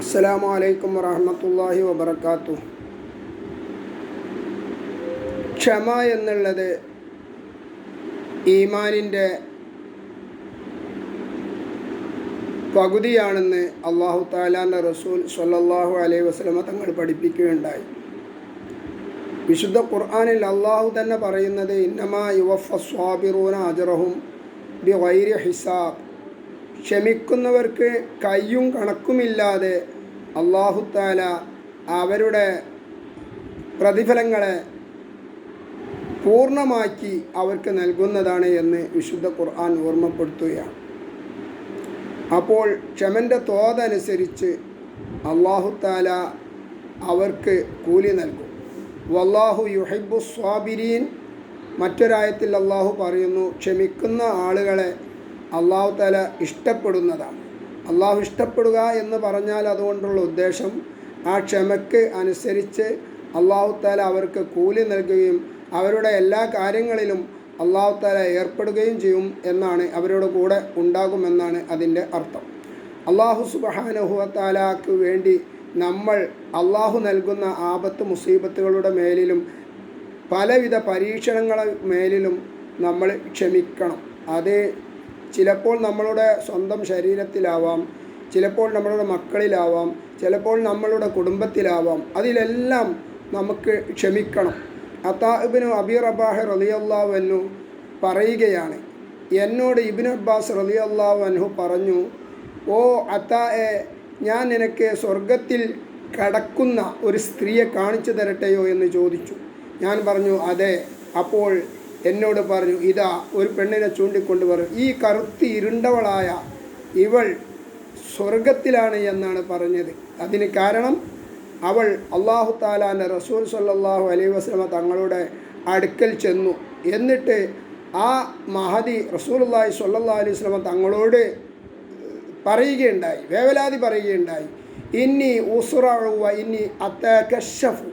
അസ്സലാമു അലൈക്കും വറഹമത്തല്ലാഹി വബർക്കാത്തു ക്ഷമ എന്നുള്ളത് ഈമാനിന്റെ പകുതിയാണെന്ന് അള്ളാഹു താലാന്റെ റസൂൽ സല്ലാഹു അലൈഹി വസ്ലമ തങ്ങൾ പഠിപ്പിക്കുകയുണ്ടായി. വിശുദ്ധ ഖുർആാനിൽ അള്ളാഹു തന്നെ പറയുന്നത് ഇന്നമാ യുവഫ സ്വാബിറൂന അജറഹും ബി വൈര്യ ഹിസാബ്. ക്ഷമിക്കുന്നവർക്ക് കയ്യും കണക്കുമില്ലാതെ അള്ളാഹുത്താല അവരുടെ പ്രതിഫലങ്ങളെ പൂർണമാക്കി അവർക്ക് നൽകുന്നതാണ് എന്ന് വിശുദ്ധ ഖുർആൻ ഓർമ്മപ്പെടുത്തുകയാണ്. അപ്പോൾ ക്ഷമന്റെ തോതനുസരിച്ച് അള്ളാഹുത്താല അവർക്ക് കൂലി നൽകും. വല്ലാഹു യുഹൈബു സ്വാബിരീൻ മറ്റൊരായത്തിൽ അള്ളാഹു പറയുന്നു ക്ഷമിക്കുന്ന ആളുകളെ അള്ളാഹു തല ഇഷ്ടപ്പെടുന്നതാണ്. അള്ളാഹു ഇഷ്ടപ്പെടുക എന്ന് പറഞ്ഞാൽ അതുകൊണ്ടുള്ള ഉദ്ദേശം ആ ക്ഷമയ്ക്ക് അനുസരിച്ച് അള്ളാഹു താല അവർക്ക് കൂലി നൽകുകയും അവരുടെ എല്ലാ കാര്യങ്ങളിലും അള്ളാഹു താല ഏർപ്പെടുകയും ചെയ്യും എന്നാണ് അവരുടെ കൂടെ ഉണ്ടാകുമെന്നാണ് അതിന്റെ അർത്ഥം. അള്ളാഹു സുബഹാനഹുവത്താലാക്ക് വേണ്ടി നമ്മൾ അള്ളാഹു നൽകുന്ന ആപത്ത് മുസീബത്തുകളുടെ മേലിലും പലവിധ പരീക്ഷണങ്ങളെ മേലിലും നമ്മൾ ക്ഷമിക്കണം. അത് ചിലപ്പോൾ നമ്മളുടെ സ്വന്തം ശരീരത്തിലാവാം ചിലപ്പോൾ നമ്മളുടെ മക്കളിലാവാം ചിലപ്പോൾ നമ്മളുടെ കുടുംബത്തിലാവാം. അതിലെല്ലാം നമുക്ക് ക്ഷമിക്കണം. അത്താഇബിനു അബി റബാഹ് റലി അന്നു പറയുകയാണ്. എന്നോട് ഇബിൻ അബ്ബാസ് റലിയല്ലാഹു അൻഹു പറഞ്ഞു ഓ അത്തായെ ഞാൻ നിനക്ക് സ്വർഗത്തിൽ കടക്കുന്ന ഒരു സ്ത്രീയെ കാണിച്ചു തരട്ടെയോ? എന്ന് ചോദിച്ചു. ഞാൻ പറഞ്ഞു അതെ. അപ്പോൾ എന്നോട് പറഞ്ഞു ഇതാ ഒരു പെണ്ണിനെ ചൂണ്ടിക്കൊണ്ട് പറഞ്ഞു ഈ കറുത്തി ഇരുണ്ടവളായ ഇവൾ സ്വർഗത്തിലാണ് എന്നാണ് പറഞ്ഞത്. അതിന് കാരണം അവൾ അള്ളാഹു താലാന്റെ റസൂൽ സല്ലാഹു അലൈഹി വസ്ലമ തങ്ങളുടെ അടുക്കൽ ചെന്നു. എന്നിട്ട് ആ മഹദി റസൂലി സല്ലാ അലൈഹി വസ്ലമ തങ്ങളോട് പറയുകയുണ്ടായി വേവലാതി പറയുകയുണ്ടായി. ഇനി ഉസുറവ ഇനി അത്ത കശഫു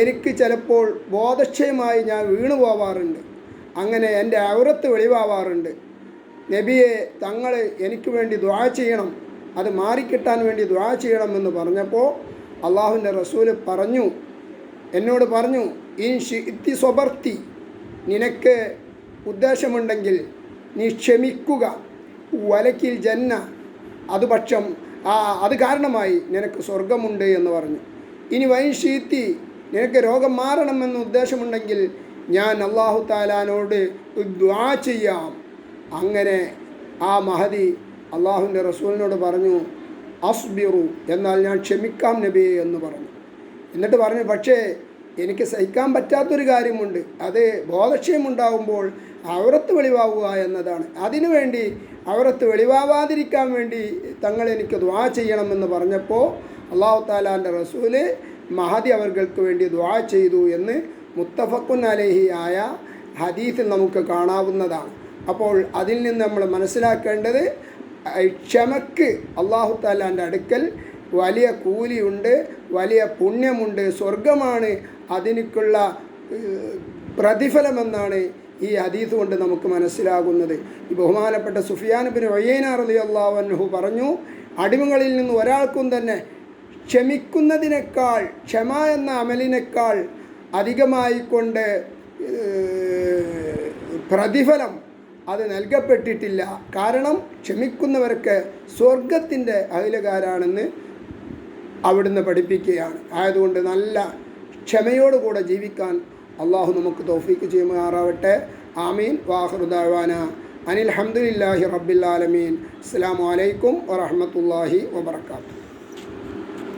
എനിക്ക് ചിലപ്പോൾ ബോധക്ഷയമായി ഞാൻ വീണു പോവാറുണ്ട് അങ്ങനെ എന്റെ ഔറത്ത് വെളിവാവാറുണ്ട്. നബിയെ തങ്ങൾ എനിക്ക് വേണ്ടി ദ്വാ ചെയ്യണം അത് മാറിക്കിട്ടാൻ വേണ്ടി ദ്വാ ചെയ്യണമെന്ന് പറഞ്ഞപ്പോൾ അള്ളാഹുവിന്റെ റസൂൽ പറഞ്ഞു. എന്നോട് പറഞ്ഞു ഇൻ ഷിത്തി സ്വബർത്തി നിനക്ക് ഉദ്ദേശമുണ്ടെങ്കിൽ നീ ക്ഷമിക്കുക. വലക്കിൽ ജന്ന അത് പക്ഷം ആ അത് കാരണമായി നിനക്ക് സ്വർഗമുണ്ട് എന്ന് പറഞ്ഞു. ഇനി വൈൻ ഷീത്തി നിനക്ക് രോഗം മാറണമെന്ന് ഉദ്ദേശമുണ്ടെങ്കിൽ ഞാൻ അള്ളാഹു താലാനോട് ദ്വാ ചെയ്യാം. അങ്ങനെ ആ മഹതി അള്ളാഹുവിന്റെ റസൂലിനോട് പറഞ്ഞു അസ്ബിറു എന്നാൽ ഞാൻ ക്ഷമിക്കാം നബിയെ എന്ന് പറഞ്ഞു. എന്നിട്ട് പറഞ്ഞു പക്ഷേ എനിക്ക് സഹിക്കാൻ പറ്റാത്തൊരു കാര്യമുണ്ട്. അത് ബോധക്ഷയമുണ്ടാകുമ്പോൾ അവരത്ത് വെളിവാവുക എന്നതാണ്. അതിനുവേണ്ടി അവരത്ത് വെളിവാവാതിരിക്കാൻ വേണ്ടി തങ്ങൾ എനിക്ക് ദ്വാ ചെയ്യണമെന്ന് പറഞ്ഞപ്പോൾ അള്ളാഹു താലാന്റെ റസൂൽ മഹദി അവർക്ക് വേണ്ടി ദ്വാ ചെയ്തു എന്ന് മുത്തഫക്കുൻ അലഹി ആയ ഹദീസ് നമുക്ക് കാണാവുന്നതാണ്. അപ്പോൾ അതിൽ നിന്ന് നമ്മൾ മനസ്സിലാക്കേണ്ടത് ക്ഷമക്ക് അള്ളാഹു താലാന്റെ അടുക്കൽ വലിയ കൂലിയുണ്ട് വലിയ പുണ്യമുണ്ട് സ്വർഗമാണ് അതിനുള്ള പ്രതിഫലമെന്നാണ് ഈ ഹദീസ് കൊണ്ട് നമുക്ക് മനസ്സിലാകുന്നത്. ഈ ബഹുമാനപ്പെട്ട സുഫിയാൻ ബിൻ ഒയ്യനാർ അലി അള്ളാഹു പറഞ്ഞു അടിമകളിൽ നിന്ന് ഒരാൾക്കും തന്നെ ക്ഷമിക്കുന്നതിനേക്കാൾ ക്ഷമ എന്ന അമലിനേക്കാൾ അധികമായിക്കൊണ്ട് പ്രതിഫലം അത് നൽകപ്പെട്ടിട്ടില്ല. കാരണം ക്ഷമിക്കുന്നവർക്ക് സ്വർഗത്തിന്റെ അഖിലകാരാണെന്ന് അവിടുന്ന് പഠിപ്പിക്കുകയാണ്. ആയതുകൊണ്ട് നല്ല ക്ഷമയോടുകൂടെ ജീവിക്കാൻ അള്ളാഹു നമുക്ക് തോഫീക്ക് ചെയ്യുമാറാവട്ടെ. ആമീൻ. വാഹൃദാവാന അനിൽ ഹംദുലില്ലാഹി റബ്ബിൽ ആലമീൻ. അസ്സാം വലൈക്കും വറഹമത്തല്ലാഹി വബർക്കാത്തു